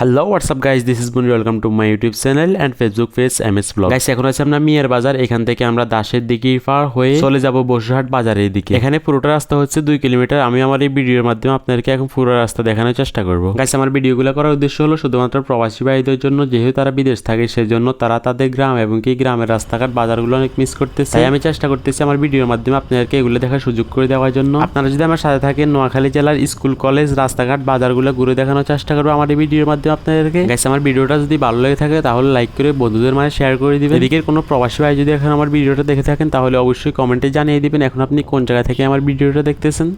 Hello WhatsApp guys this is Buni welcome to my YouTube channel and Facebook page M S blog guys এখন আছে আমরা মিয়ার বাজার এখান থেকে আমরা দাসের দিকে পার হয়ে চলে যাব বসুরহাট বাজারের দিকে। এখানে পুরোটা রাস্তা হচ্ছে দুই কিলোমিটার। আমি আমার এই ভিডিওর মাধ্যমে আপনাদেরকে এখন পুরো রাস্তা দেখানোর চেষ্টা করব। গাইস আমার ভিডিওগুলো করার উদ্দেশ্য হলো শুধুমাত্র প্রবাসী ভাইদের জন্য। যেহেতু তারা বিদেশ থাকে, সেজন্য তারা তাদের গ্রাম এবং কি গ্রামের রাস্তাঘাট, বাজারগুলো অনেক মিস করতেছে। তাই আমি চেষ্টা করতেছি আমার ভিডিওর মাধ্যমে আপনাদেরকে এগুলো দেখার সুযোগ করে দেওয়ার জন্য। আপনারা যদি আমার সাথে থাকেন, নোয়াখালী জেলার স্কুল, কলেজ, রাস্তাঘাট, বাজারগুলো ঘুরে দেখানোর চেষ্টা করব। আমার এই ভিডিওর মাধ্যমে আপনাদেরকে গাইস আমার ভিডিওটা যদি ভালো লেগে থাকে তাহলে লাইক করে বন্ধুদের মাঝে শেয়ার করে দিবেন। এদিকে কোনো প্রবাসী ভাই যদি এখন আমার ভিডিওটা দেখে থাকেন তাহলে অবশ্যই কমেন্টে জানিয়ে দিবেন এখন আপনি কোন জায়গা থেকে আমার ভিডিওটা দেখতেছেন?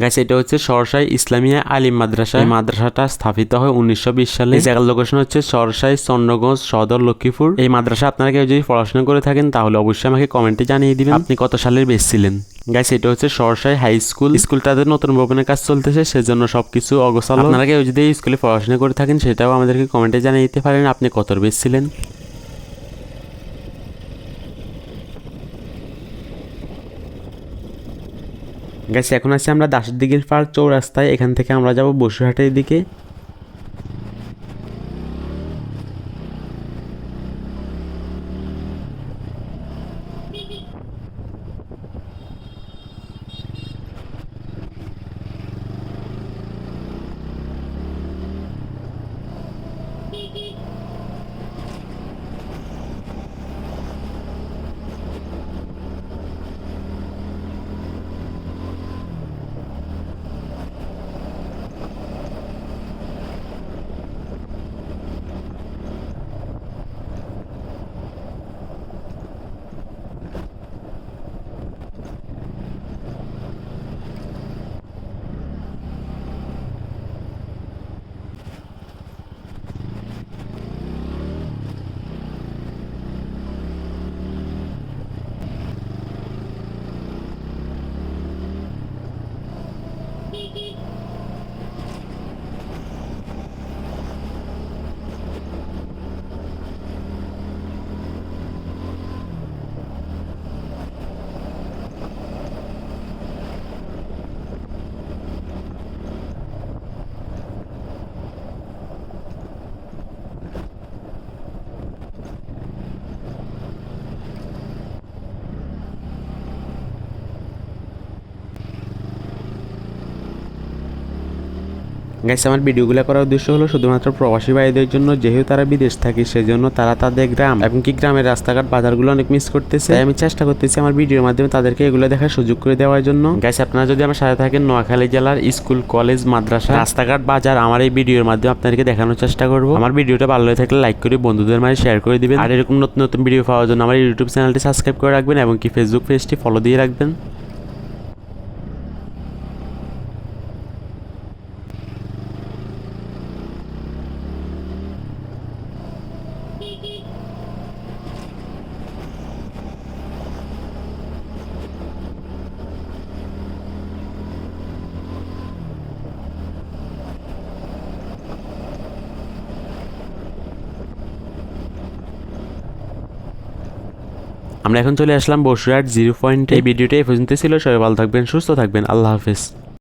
গাইস হচ্ছে সরসাই ইসলামিয়া আলিম মাদ্রাসা। এই মাদ্রাসাটা স্থাপিত হয় উনিশশো বিশ সালে। জায়গার লোকেশন হচ্ছে সরসাই চন্দ্রগঞ্জ সদর লক্ষ্মীপুর। এই মাদ্রাসা আপনারা কেউ যদি পড়াশোনা করে থাকেন, তাহলে অবশ্যই আমাকে কমেন্টে জানিয়ে দিবেন। আপনি কত সালের বেশ ছিলেন? গাইস, এটা হচ্ছে সরসাই হাই স্কুল স্কুলটাতে নতুন ভবনের কাজ চলতেছে, সেজন্য সবকিছু অগোছালো। আপনারা কেউ যদি স্কুলে পড়াশোনা করে থাকেন, সেটাও আমাদেরকে কমেন্টে জানিয়ে দিতে পারেন। আপনি কত বেশ ছিলেন? গেছে এখন আছি আমরা দাসের দিঘির পাড় চৌরাস্তায়। এখান থেকে আমরা যাব বসুরহাটের দিকে। গাইস আমার ভিডিওগুলো করার উদ্দেশ্য হলো শুধুমাত্র প্রবাসী ভাইদের জন্য, যেহেতু তারা বিদেশ থাকে, সেজন্য তারা তাদের গ্রাম এবং কি গ্রামের রাস্তাঘাট, বাজারগুলো অনেক মিস করতেছে। আমি চেষ্টা করতেছি আমার ভিডিওর মাধ্যমে তাদেরকে এগুলো দেখার সুযোগ করে দেওয়ার জন্য। গাইস আপনারা যদি আমার সাথে থাকেন, নোয়াখালী জেলার স্কুল, কলেজ, মাদ্রাসা, রাস্তাঘাট, বাজার, আমার এই ভিডিওর মাধ্যমে আপনাদেরকে দেখানোর চেষ্টা করব। আমার ভিডিওটা ভালো লাগে থাকলে লাইক করে বন্ধুদের মাঝে শেয়ার করে দিবেন। আর এরকম নতুন নতুন ভিডিও পাওয়ার জন্য আমার ইউটিউব চ্যানেলটি সাবস্ক্রাইব করে রাখবেন এবং কি ফেসবুক পেজটি ফলো দিয়ে রাখবেন। আমরা এখন চলে আসলাম বসুরহাট জিরো পয়েন্ট এই ভিডিওটি এই পর্যন্ত ছিল। সবাই ভালো থাকবেন, সুস্থ থাকবেন। আল্লাহ হাফেজ।